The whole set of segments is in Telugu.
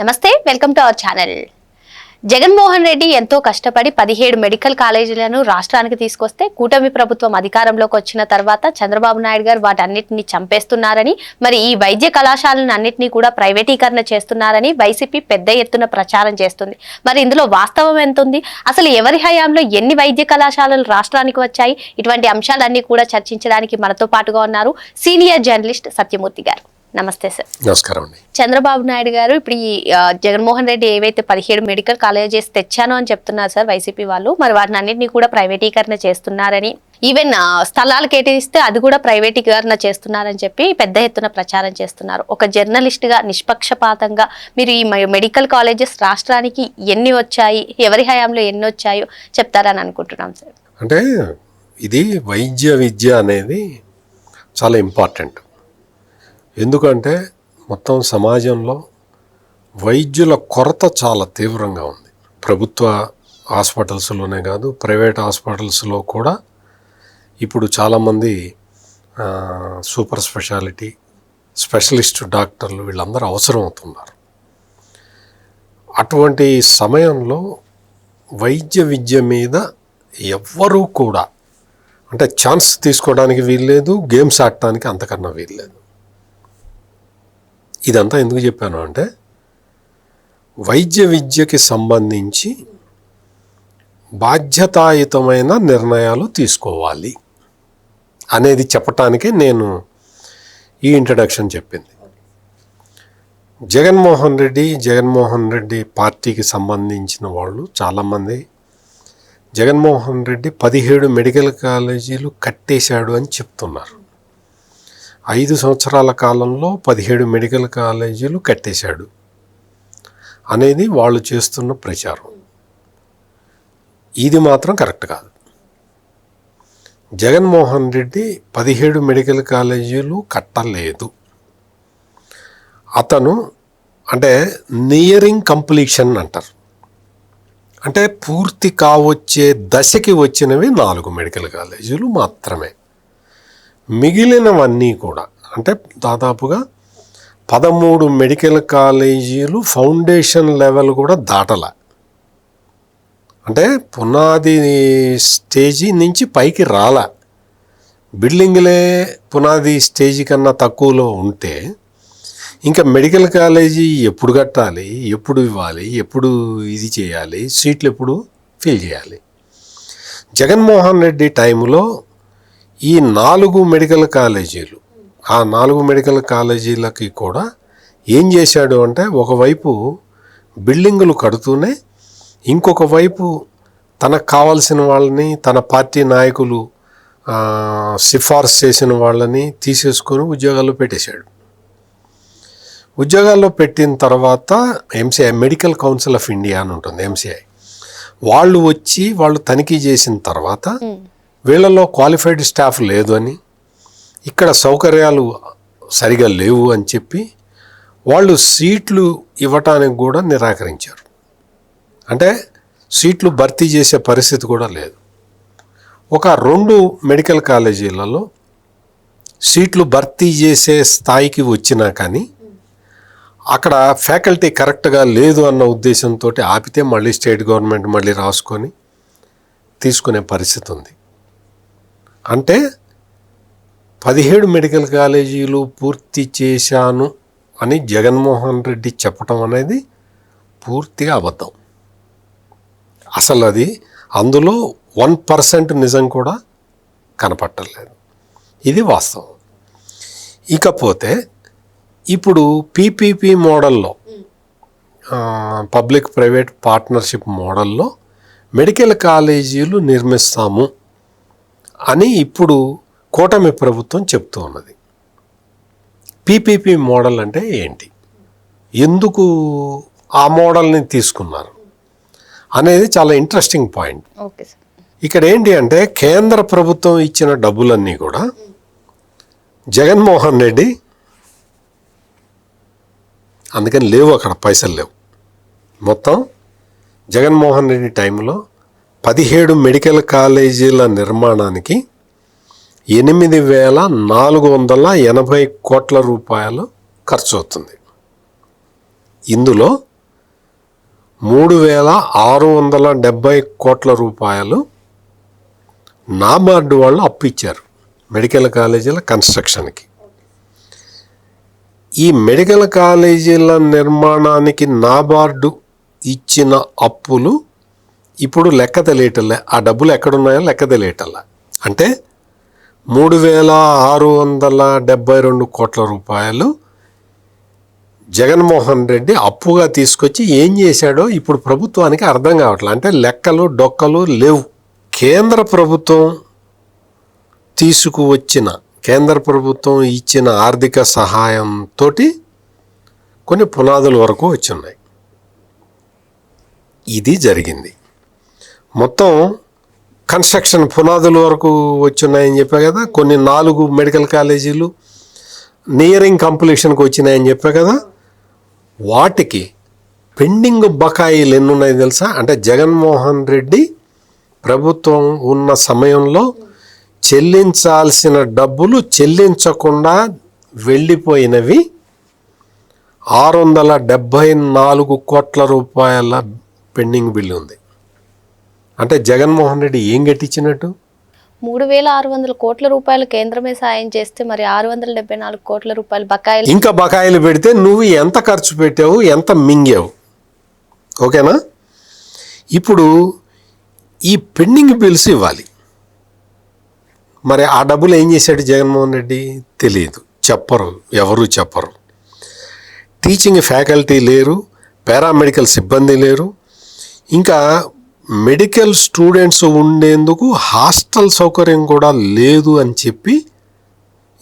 నమస్తే welcome to our channel. Jaganmohan Reddy ఎంతో కష్టపడి పదిహేడు మెడికల్ కాలేజీలను రాష్ట్రానికి తీసుకొస్తే కూటమి ప్రభుత్వం అధికారంలోకి వచ్చిన తర్వాత చంద్రబాబు నాయుడు గారు వాటన్నిటిని చంపేస్తున్నారని మరి ఈ వైద్య కళాశాలను అన్నింటినీ కూడా ప్రైవేటీకరణ చేస్తున్నారని వైసీపీ పెద్ద ఎత్తున ప్రచారం చేస్తుంది. మరి ఇందులో వాస్తవం ఎంత ఉంది అసలు ఎవరి హయాంలో ఎన్ని వైద్య కళాశాలలు రాష్ట్రానికి వచ్చాయి? ఇటువంటి అంశాలన్నీ కూడా చర్చించడానికి మనతో పాటుగా ఉన్నారు సీనియర్ జర్నలిస్ట్ సత్యమూర్తి గారు. నమస్తే సార్. నమస్కారం అండి. చంద్రబాబు నాయుడు గారు ఇప్పుడు ఈ జగన్మోహన్ రెడ్డి ఏవైతే పదిహేడు మెడికల్ కాలేజెస్ తెచ్చాను అని చెప్తున్నారు సార్ వైసీపీ వాళ్ళు మరి వాటిని అన్నింటినీ కూడా ప్రైవేటీకరణ చేస్తున్నారని. ఈవెన్ స్థలాలు కేటాయిస్తే అది కూడా ప్రైవేటీకరణ చేస్తున్నారని చెప్పి పెద్ద ఎత్తున ప్రచారం చేస్తున్నారు. ఒక జర్నలిస్ట్గా నిష్పక్షపాతంగా మీరు ఈ మెడికల్ కాలేజెస్ రాష్ట్రానికి ఎన్ని వచ్చాయి ఎవరి హయాంలో ఎన్ని వచ్చాయో చెప్తారని అనుకుంటున్నాం సార్. అంటే ఇది వైద్య విద్య అనేది చాలా ఇంపార్టెంట్. ఎందుకంటే మొత్తం సమాజంలో వైద్యుల కొరత చాలా తీవ్రంగా ఉంది. ప్రభుత్వ హాస్పిటల్స్లోనే కాదు ప్రైవేట్ హాస్పిటల్స్లో కూడా ఇప్పుడు చాలామంది సూపర్ స్పెషాలిటీ స్పెషలిస్ట్ డాక్టర్లు వీళ్ళందరూ అవసరం అవుతున్నారు అటువంటి సమయంలో వైద్య విద్య మీద ఎవ్వరూ కూడా అంటే ఛాన్స్ తీసుకోవడానికి వీల్లేదు గేమ్స్ ఆడటానికి అంతకన్నా వీల్లేదు. ఇదంతా ఎందుకు చెప్పాను అంటే వైద్య విద్యకి సంబంధించి బాధ్యతాయుతమైన నిర్ణయాలు తీసుకోవాలి అనేది చెప్పటానికే నేను ఈ ఇంట్రడక్షన్ చెప్పింది. జగన్మోహన్ రెడ్డి జగన్మోహన్ రెడ్డి పార్టీకి సంబంధించిన వాళ్ళు చాలామంది జగన్మోహన్ రెడ్డి పదిహేడు మెడికల్ కాలేజీలు కట్టేశాడు అని చెప్తున్నారు. ఐదు సంవత్సరాల కాలంలో పదిహేడు మెడికల్ కాలేజీలు కట్టేశాడు అనేది వాళ్ళు చేస్తున్న ప్రచారం. ఇది మాత్రం కరెక్ట్ కాదు. జగన్మోహన్ రెడ్డి పదిహేడు మెడికల్ కాలేజీలు కట్టలేదు. అతను అంటే నియరింగ్ కంప్లీషన్ అంటారు. అంటే పూర్తి కావచ్చే దశకి వచ్చినవి నాలుగు మెడికల్ కాలేజీలు మాత్రమే. మిగిలినవన్నీ కూడా అంటే దాదాపుగా పదమూడు మెడికల్ కాలేజీలు ఫౌండేషన్ లెవెల్ కూడా దాటల. అంటే పునాది స్టేజీ నుంచి పైకి రాల. బిల్డింగ్లే పునాది స్టేజీ కన్నా తక్కువలో ఉంటే ఇంకా మెడికల్ కాలేజీ ఎప్పుడు కట్టాలి ఎప్పుడు ఇవ్వాలి ఎప్పుడు ఇది చేయాలి సీట్లు ఎప్పుడు ఫిల్ చేయాలి. జగన్మోహన్ రెడ్డి టైంలో ఈ నాలుగు మెడికల్ కాలేజీలు ఆ నాలుగు మెడికల్ కాలేజీలకి కూడా ఏం చేశాడు అంటే ఒకవైపు బిల్డింగులు కడుతూనే ఇంకొక వైపు తనకు కావాల్సిన వాళ్ళని తన పార్టీ నాయకులు సిఫార్సు చేసిన వాళ్ళని తీసేసుకొని ఉద్యోగాల్లో పెట్టేశాడు. ఉద్యోగాల్లో పెట్టిన తర్వాత MCI medical council of India అని ఉంటుంది ఎంసీఐ. వాళ్ళు వచ్చి వాళ్ళు తనిఖీ చేసిన తర్వాత వీళ్ళలో క్వాలిఫైడ్ స్టాఫ్ లేదు అని ఇక్కడ సౌకర్యాలు సరిగా లేవు అని చెప్పి వాళ్ళు సీట్లు ఇవ్వటానికి కూడా నిరాకరించారు. అంటే సీట్లు భర్తీ చేసే పరిస్థితి కూడా లేదు. ఒక రెండు మెడికల్ కాలేజీలలో సీట్లు భర్తీ చేసే స్థాయికి వచ్చినా కానీ అక్కడ ఫ్యాకల్టీ కరెక్ట్గా లేదు అన్న ఉద్దేశంతో ఆపితే మళ్ళీ స్టేట్ గవర్నమెంట్ మళ్ళీ రాసుకొని తీసుకునే పరిస్థితి ఉంది. అంటే పదిహేడు మెడికల్ కాలేజీలు పూర్తి చేశాను అని జగన్మోహన్ రెడ్డి చెప్పటం అనేది పూర్తిగా అబద్ధం. అసలు అది అందులో వన్ పర్సెంట్ నిజం కూడా కనపట్టలేదు. ఇది వాస్తవం. ఇకపోతే ఇప్పుడు పీపీపీ మోడల్లో పబ్లిక్ ప్రైవేట్ పార్ట్నర్షిప్ మోడల్లో మెడికల్ కాలేజీలు నిర్మిస్తాము అని ఇప్పుడు కూటమి ప్రభుత్వం చెప్తూ ఉన్నది. పీపీపీ మోడల్ అంటే ఏంటి? ఎందుకు ఆ మోడల్ని తీసుకున్నారు? అనేది చాలా ఇంట్రెస్టింగ్ పాయింట్ ఇక్కడ ఏంటి అంటే కేంద్ర ప్రభుత్వం ఇచ్చిన డబ్బులన్నీ కూడా జగన్మోహన్ రెడ్డి అందుకని లేవు అక్కడ పైసలు లేవు. మొత్తం జగన్మోహన్ రెడ్డి టైంలో పదిహేడు మెడికల్ కాలేజీల నిర్మాణానికి ఎనిమిది వేల నాలుగు వందల ఎనభై కోట్ల రూపాయలు ఖర్చు అవుతుంది ఇందులో మూడు వేల ఆరు వందల డెబ్భై కోట్ల రూపాయలు నాబార్డు వాళ్ళు అప్పు ఇచ్చారు మెడికల్ కాలేజీల కన్స్ట్రక్షన్కి. ఈ మెడికల్ కాలేజీల నిర్మాణానికి నాబార్డు ఇచ్చిన అప్పులు ఇప్పుడు లెక్క తెలియటంలే. ఆ డబ్బులు ఎక్కడున్నాయో లెక్క తెలియటంలా. అంటే మూడు వేల ఆరు వందల డెబ్బై రెండు కోట్ల రూపాయలు జగన్మోహన్ రెడ్డి అప్పుగా తీసుకొచ్చి ఏం చేశాడో ఇప్పుడు ప్రభుత్వానికి అర్థం కావట్లేదు అంటే లెక్కలు డొక్కలు లేవు. కేంద్ర ప్రభుత్వం తీసుకువచ్చిన కేంద్ర ప్రభుత్వం ఇచ్చిన ఆర్థిక సహాయంతో కొన్ని పునాదుల వరకు వచ్చున్నాయి. ఇది జరిగింది. మొత్తం కన్స్ట్రక్షన్ పునాదుల వరకు వచ్చున్నాయని చెప్పా కదా కొన్ని నాలుగు మెడికల్ కాలేజీలు నియరింగ్ కంప్లీషన్కి వచ్చినాయని చెప్పా కదా వాటికి పెండింగ్ బకాయిలు ఎన్ని ఉన్నాయి తెలుసా? అంటే జగన్మోహన్ రెడ్డి ప్రభుత్వం ఉన్న సమయంలో చెల్లించాల్సిన డబ్బులు చెల్లించకుండా వెళ్ళిపోయినవి ఆరు వందల డెబ్భై నాలుగు కోట్ల రూపాయల పెండింగ్ బిల్లు ఉంది. అంటే జగన్మోహన్ రెడ్డి ఏం గట్టించినట్టు? మూడు వేల ఆరు వందల కోట్ల రూపాయలు కేంద్రమే సాయం చేస్తే మరి ఆరు వందల డెబ్బై నాలుగు కోట్ల రూపాయలు బకాయిలు ఇంకా బకాయిలు పెడితే నువ్వు ఎంత ఖర్చు పెట్టావు ఎంత మింగావు? ఓకేనా? ఇప్పుడు ఈ పెండింగ్ బిల్స్ ఇవ్వాలి. మరి ఆ డబ్బులు ఏం చేశాడు జగన్మోహన్ రెడ్డి? తెలియదు. చెప్పరు. ఎవరు చెప్పరు. టీచింగ్ ఫ్యాకల్టీ లేరు. పారామెడికల్ సిబ్బంది లేరు. ఇంకా మెడికల్ స్టూడెంట్స్ ఉండేందుకు హాస్టల్ సౌకర్యం కూడా లేదు అని చెప్పి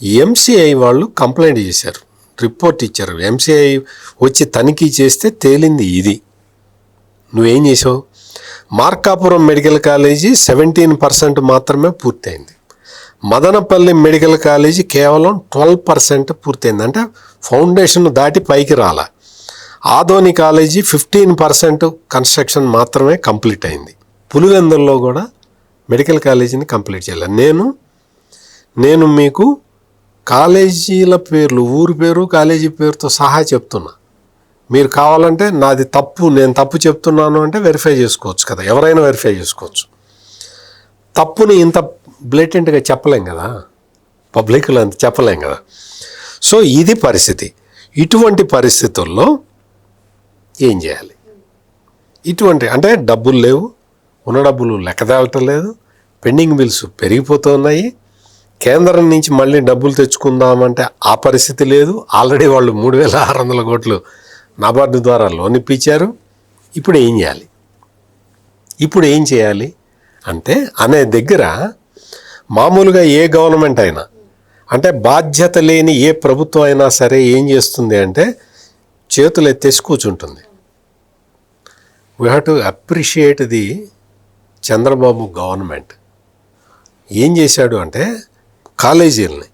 ఎంసీఐ వాళ్ళు కంప్లైంట్ చేశారు. రిపోర్ట్ ఇచ్చారు. ఎంసీఐ వచ్చి తనిఖీ చేస్తే తేలింది ఇది. నువ్వేం చేసావు? Markapuram medical college seventeen percent మాత్రమే పూర్తయింది. మదనపల్లి మెడికల్ కాలేజీ కేవలం ట్వెల్వ్ పర్సెంట్ పూర్తయింది. అంటే ఫౌండేషన్ దాటి పైకి రాల. Adoni college fifteen percent construction మాత్రమే కంప్లీట్ అయింది. పులివెందుల్లో కూడా మెడికల్ కాలేజీని కంప్లీట్ చేయలేదు నేను నేను మీకు కాలేజీల పేర్లు ఊరి పేరు కాలేజీ పేరుతో సహా చెప్తున్నా. మీరు కావాలంటే నాది తప్పు నేను తప్పు చెప్తున్నాను అంటే వెరిఫై చేసుకోవచ్చు కదా. ఎవరైనా వెరిఫై చేసుకోవచ్చు. తప్పుని ఇంత బ్లేటెంట్గా చెప్పలేం కదా. పబ్లిక్లో అంత చెప్పలేం కదా. సో ఇది పరిస్థితి. ఇటువంటి పరిస్థితుల్లో ఏం చేయాలి? ఇటువంటి అంటే డబ్బులు లేవు ఉన్న డబ్బులు లెక్కదాలటం లేదు పెండింగ్ బిల్స్ పెరిగిపోతున్నాయి కేంద్రం నుంచి మళ్ళీ డబ్బులు తెచ్చుకుందామంటే ఆ పరిస్థితి లేదు. ఆల్రెడీ వాళ్ళు మూడు వేల ఆరు వందల కోట్లు నాబార్డు ద్వారా లోన్ ఇప్పించారు. ఇప్పుడు ఏం చేయాలి? ఇప్పుడు ఏం చేయాలి అంటే అనే దగ్గర మామూలుగా ఏ గవర్నమెంట్ అయినా అంటే బాధ్యత లేని ఏ ప్రభుత్వం అయినా సరే ఏం చేస్తుంది అంటే చేతులు ఎత్తేసి కూర్చుంటుంది. We have to appreciate the Chandrababu government ఏం చేశాడు అంటే కాలేజీలని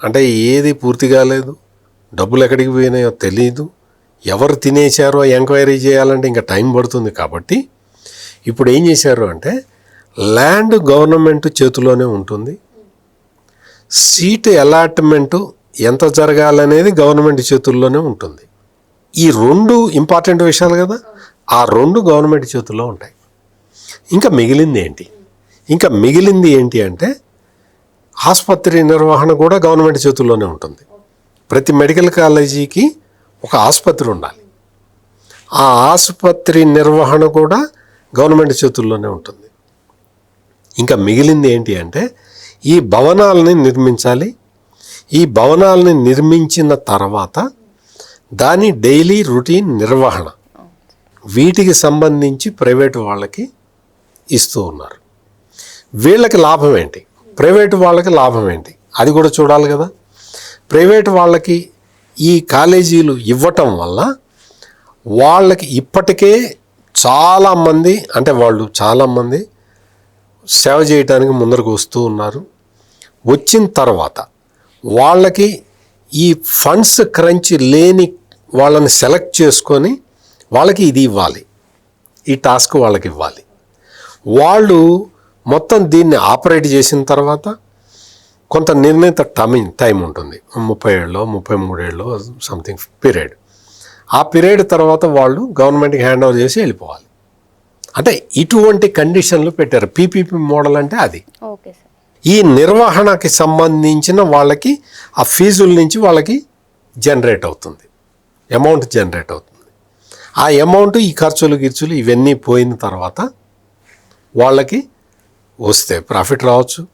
అంటే ఏది పూర్తి కాలేదు డబ్బులు ఎక్కడికి పోయినాయో తెలియదు ఎవరు తినేశారో ఎంక్వైరీ చేయాలంటే ఇంకా టైం పడుతుంది కాబట్టి ఇప్పుడు ఏం చేశారు అంటే ల్యాండ్ గవర్నమెంట్ చేతిలోనే ఉంటుంది. సీటు అలాట్మెంటు ఎంత జరగాలనేది గవర్నమెంట్ చేతుల్లోనే ఉంటుంది. ఈ రెండు ఇంపార్టెంట్ విషయాలు కదా. ఆ రెండు గవర్నమెంట్ చేతుల్లో ఉంటాయి. ఇంకా మిగిలింది ఏంటి? ఇంకా మిగిలింది ఏంటి అంటే ఆసుపత్రి నిర్వహణ కూడా గవర్నమెంట్ చేతుల్లోనే ఉంటుంది. ప్రతి మెడికల్ కాలేజీకి ఒక ఆసుపత్రి ఉండాలి. ఆ ఆసుపత్రి నిర్వహణ కూడా గవర్నమెంట్ చేతుల్లోనే ఉంటుంది. ఇంకా మిగిలింది ఏంటి అంటే ఈ భవనాలని నిర్మించాలి. ఈ భవనాలని నిర్మించిన తర్వాత దాని డైలీ రొటీన్ నిర్వహణ. వీటికి సంబంధించి ప్రైవేటు వాళ్ళకి ఇస్తూ ఉన్నారు. వీళ్ళకి లాభం ఏంటి? ప్రైవేటు వాళ్ళకి లాభం ఏంటి? అది కూడా చూడాలి కదా. ప్రైవేటు వాళ్ళకి ఈ కాలేజీలు ఇవ్వటం వల్ల వాళ్ళకి ఇప్పటికే చాలామంది అంటే వాళ్ళు చాలామంది సేవ చేయడానికి ముందరకు వస్తూ ఉన్నారు. వచ్చిన తర్వాత వాళ్ళకి ఈ ఫండ్స్ క్రంచ్ లేని వాళ్ళని సెలెక్ట్ చేసుకొని వాళ్ళకి ఇది ఇవ్వాలి. ఈ టాస్క్ వాళ్ళకి ఇవ్వాలి. వాళ్ళు మొత్తం దీన్ని ఆపరేట్ చేసిన తర్వాత కొంత నిర్ణీత టైం టైం ఉంటుంది. ముప్పై ఏళ్ళలో ముప్పై మూడేళ్ళలో సంథింగ్ పీరియడ్ ఆ పీరియడ్ తర్వాత వాళ్ళు గవర్నమెంట్కి హ్యాండ్ ఓవర్ చేసి వెళ్ళిపోవాలి. అంటే ఇటువంటి కండిషన్లు పెట్టారు. పీపీపీ మోడల్ అంటే అది. ఈ నిర్వహణకి సంబంధించిన వాళ్ళకి ఆ ఫీజుల నుంచి వాళ్ళకి జనరేట్ అవుతుంది. అమౌంట్ జనరేట్ అవుతుంది. ఆ అమౌంట్ ఈ ఖర్చులు గిర్చులు ఇవన్నీ పోయిన తర్వాత వాళ్ళకి వస్తే ప్రాఫిట్ రావచ్చు.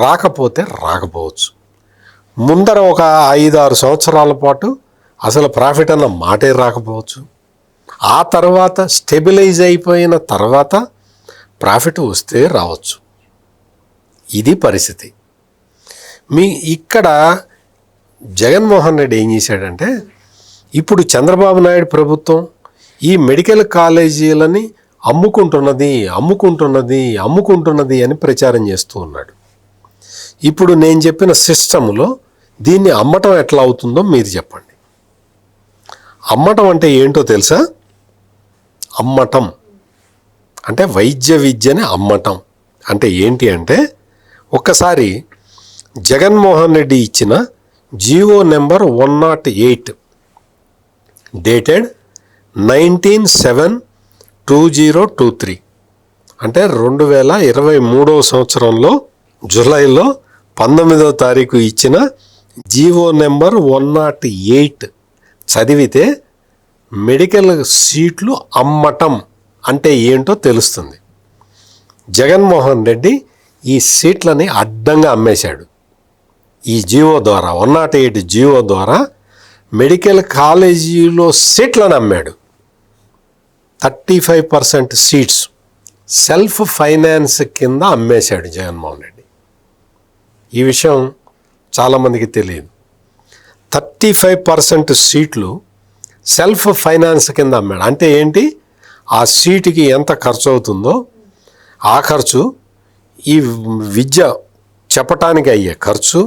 రాకపోతే రాకపోవచ్చు. ముందర ఒక ఐదు ఆరు సంవత్సరాల పాటు అసలు ప్రాఫిట్ అన్న మాటే రాకపోవచ్చు. ఆ తర్వాత స్టెబిలైజ్ అయిపోయిన తర్వాత ప్రాఫిట్ వస్తే రావచ్చు. ఇది పరిస్థితి. మీ ఇక్కడ జగన్మోహన్ రెడ్డి ఏం చేశాడంటే ఇప్పుడు చంద్రబాబు నాయుడు ప్రభుత్వం ఈ మెడికల్ కాలేజీలని అమ్ముకుంటున్నది అమ్ముకుంటున్నది అమ్ముకుంటున్నది అని ప్రచారం చేస్తూ ఉన్నాడు. ఇప్పుడు నేను చెప్పిన సిస్టంలో దీన్ని అమ్మటం ఎట్లా అవుతుందో మీరు చెప్పండి. అమ్మటం అంటే ఏంటో తెలుసా? అమ్మటం. అంటే వైద్య విద్యని అమ్మటం. అంటే ఏంటి అంటే ఒక్కసారి జగన్మోహన్ రెడ్డి ఇచ్చిన GO number one not eight dated nineteen seven two zero two three. అంటే రెండు వేల ఇరవై మూడవ సంవత్సరంలో జూలైలో పంతొమ్మిదవ తారీఖు ఇచ్చిన GO number one not eight చదివితే మెడికల్ సీట్లు అమ్మటం అంటే ఏంటో తెలుస్తుంది. జగన్మోహన్ రెడ్డి ఈ సీట్లని అడ్డంగా అమ్మేశాడు. ఈ జీవో ద్వారా వన్ నాట్ ఎయిట్ జీవో ద్వారా మెడికల్ కాలేజీలో సీట్లను అమ్మాడు thirty five percent seats self finance కింద అమ్మేశాడు జగన్మోహన్ రెడ్డి. ఈ విషయం చాలామందికి తెలియదు. థర్టీ ఫైవ్ పర్సెంట్ సీట్లు సెల్ఫ్ ఫైనాన్స్ కింద అమ్మాడు. అంటే ఏంటి? ఆ సీటుకి ఎంత ఖర్చు అవుతుందో ఆ ఖర్చు ఈ విద్య చెప్పటానికి అయ్యే ఖర్చు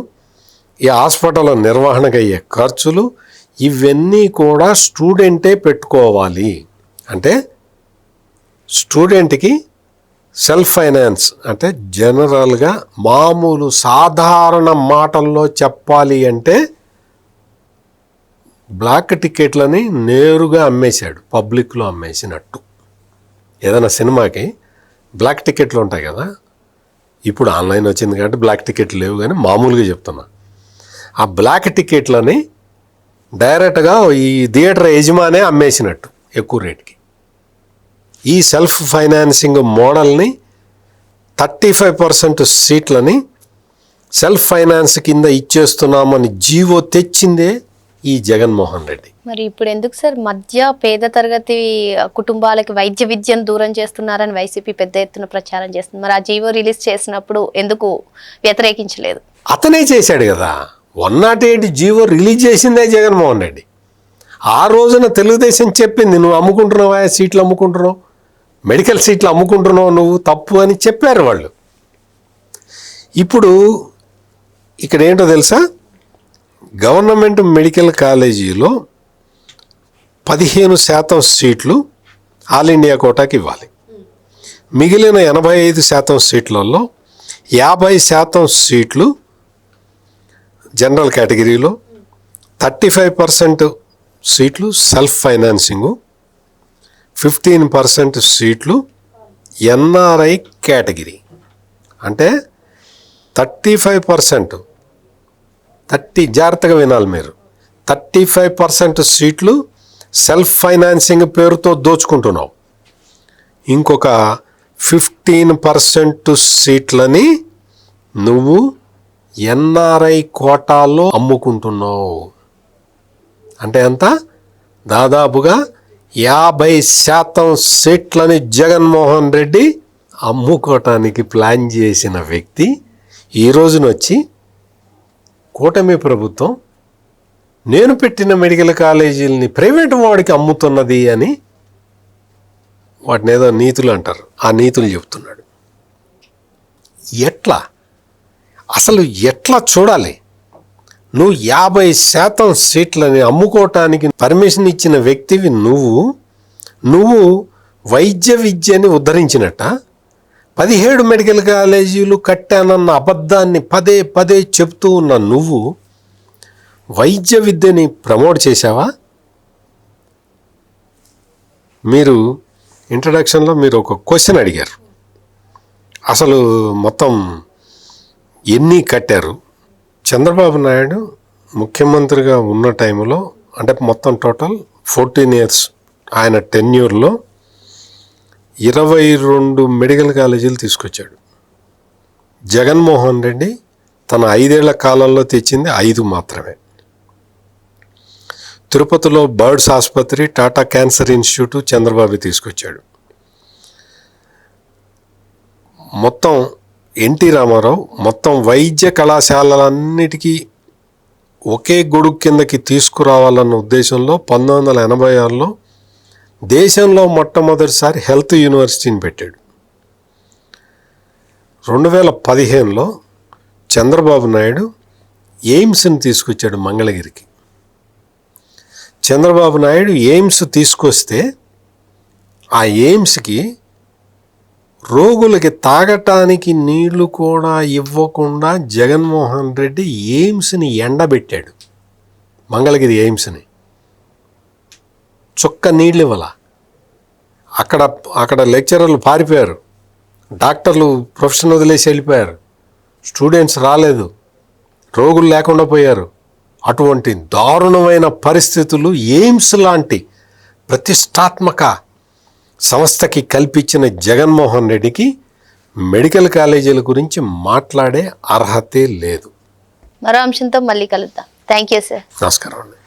ఈ హాస్పిటల్ నిర్వహణకు అయ్యే ఖర్చులు ఇవన్నీ కూడా స్టూడెంటే పెట్టుకోవాలి. అంటే స్టూడెంట్కి సెల్ఫ్ ఫైనాన్స్ అంటే జనరల్గా మామూలు సాధారణ మాటల్లో చెప్పాలి అంటే బ్లాక్ టికెట్లని నేరుగా అమ్మేశాడు పబ్లిక్లో అమ్మేసినట్టు. ఏదైనా సినిమాకి బ్లాక్ టికెట్లు ఉంటాయి కదా. ఇప్పుడు ఆన్లైన్ వచ్చింది కాబట్టి బ్లాక్ టికెట్లు లేవు కానీ మామూలుగా చెప్తున్నా. ఆ బ్లాక్ టికెట్లని డైరెక్ట్గా ఈ థియేటర్ యజమానే అమ్మేసినట్టు ఎక్కువ రేటుకి. ఈ సెల్ఫ్ ఫైనాన్సింగ్ మోడల్ని థర్టీ ఫైవ్ పర్సెంట్ సీట్లని సెల్ఫ్ ఫైనాన్స్ కింద ఇచ్చేస్తున్నామని జీవో తెచ్చిందే ఈ జగన్మోహన్ రెడ్డి. మరి ఇప్పుడు ఎందుకు సార్ మధ్య పేద తరగతి కుటుంబాలకి వైద్య విద్యను దూరం చేస్తున్నారని వైసీపీ పెద్ద ఎత్తున ప్రచారం చేస్తుంది. మరి ఆ జీవో రిలీజ్ చేసినప్పుడు ఎందుకు వ్యతిరేకించలేదు? అతనే చేశాడు కదా. One not eight GO release చేసిందే జగన్మోహన్ రెడ్డి. ఆ రోజున తెలుగుదేశం చెప్పింది నువ్వు అమ్ముకుంటున్నావా? సీట్లు అమ్ముకుంటున్నావు? మెడికల్ సీట్లు అమ్ముకుంటున్నావు నువ్వు? తప్పు అని చెప్పారు వాళ్ళు. ఇప్పుడు ఇక్కడ ఏంటో తెలుసా? గవర్నమెంట్ మెడికల్ కాలేజీలో పదిహేను శాతం సీట్లు ఆల్ ఇండియా కోటాకి ఇవ్వాలి. మిగిలిన ఎనభై ఐదు శాతం సీట్లలో యాభై శాతం సీట్లు జనరల్ కేటగిరీలో థర్టీ ఫైవ్ పర్సెంట్ సీట్లు సెల్ఫ్ ఫైనాన్సింగు ఫిఫ్టీన్ పర్సెంట్ సీట్లు ఎన్ఆర్ఐ కేటగిరీ. అంటే థర్టీ ఫైవ్ పర్సెంట్ థర్టీ జాగ్రత్తగా వినాలి మీరు థర్టీ ఫైవ్ పర్సెంట్ సీట్లు సెల్ఫ్ ఫైనాన్సింగ్ పేరుతో దోచుకుంటున్నావు. ఇంకొక ఫిఫ్టీన్ పర్సెంట్ సీట్లని నువ్వు ఎన్ఆర్ఐ కోటాలో అమ్ముకుంటున్నావు. అంటే ఎంత? దాదాపుగా యాభై శాతం సీట్లని జగన్మోహన్ రెడ్డి అమ్ముకోవటానికి ప్లాన్ చేసిన వ్యక్తి ఈ రోజున వచ్చి కూటమి ప్రభుత్వం నేను పెట్టిన మెడికల్ కాలేజీలని ప్రైవేట్ వాడికి అమ్ముతున్నది అని వాటిని ఏదో నీతులు అంటారు. ఆ నీతులు చెప్తున్నాడు. ఎట్లా? అసలు ఎట్లా చూడాలి? నువ్వు యాభై శాతం సీట్లని అమ్ముకోవటానికి పర్మిషన్ ఇచ్చిన వ్యక్తివి నువ్వు నువ్వు వైద్య విద్యని ఉద్ధరించినట్ట? పదిహేడు మెడికల్ కాలేజీలు కట్టానన్న అబద్ధాన్ని పదే పదే చెప్తూ ఉన్న నువ్వు వైద్య విద్యని ప్రమోట్ చేశావా? మీరు ఇంట్రడక్షన్లో మీరు ఒక క్వశ్చన్ అడిగారు. అసలు మొత్తం ఎన్ని కట్టారు? చంద్రబాబు నాయుడు ముఖ్యమంత్రిగా ఉన్న టైంలో అంటే మొత్తం టోటల్ ఫోర్టీన్ ఇయర్స్ ఆయన టెన్యూర్లో ఇరవై రెండు మెడికల్ కాలేజీలు తీసుకొచ్చాడు. జగన్మోహన్ రెడ్డి తన ఐదేళ్ళ కాలంలో తెచ్చింది ఐదు మాత్రమే. తిరుపతిలో బర్డ్స్ ఆసుపత్రి టాటా క్యాన్సర్ ఇన్స్టిట్యూట్ చంద్రబాబు తీసుకొచ్చాడు. మొత్తం ఎన్టీ రామారావు మొత్తం వైద్య కళాశాలలన్నిటికీ ఒకే గొడుగు కిందకి తీసుకురావాలన్న ఉద్దేశంలో పంతొమ్మిది వందల ఎనభై ఆరులో దేశంలో మొట్టమొదటిసారి హెల్త్ యూనివర్సిటీని పెట్టాడు. రెండు వేల పదిహేనులో చంద్రబాబు నాయుడు ఎయిమ్స్ని తీసుకొచ్చాడు మంగళగిరికి. చంద్రబాబు నాయుడు ఎయిమ్స్ తీసుకొస్తే ఆ ఎయిమ్స్కి రోగులకి తాగటానికి నీళ్ళు కూడా ఇవ్వకుండా జగన్మోహన్ రెడ్డి ఎయిమ్స్ని ఎండబెట్టాడు. మంగళగిరి ఎయిమ్స్ని. చుక్క నీళ్ళు ఇవ్వాల అక్కడ అక్కడ లెక్చరర్లు పారిపోయారు. డాక్టర్లు ప్రొఫెషన్ వదిలేసి వెళ్ళిపోయారు. స్టూడెంట్స్ రాలేదు. రోగులు లేకుండా పోయారు. అటువంటి దారుణమైన పరిస్థితులు ఎయిమ్స్ లాంటి ప్రతిష్టాత్మక సంస్థకి కల్పించిన జగన్మోహన్ రెడ్డికి మెడికల్ కాలేజీల గురించి మాట్లాడే అర్హతే లేదు. మరో అంశంతో మళ్ళీ కలుద్దాం. థ్యాంక్ యూ సార్ నమస్కారం అండి.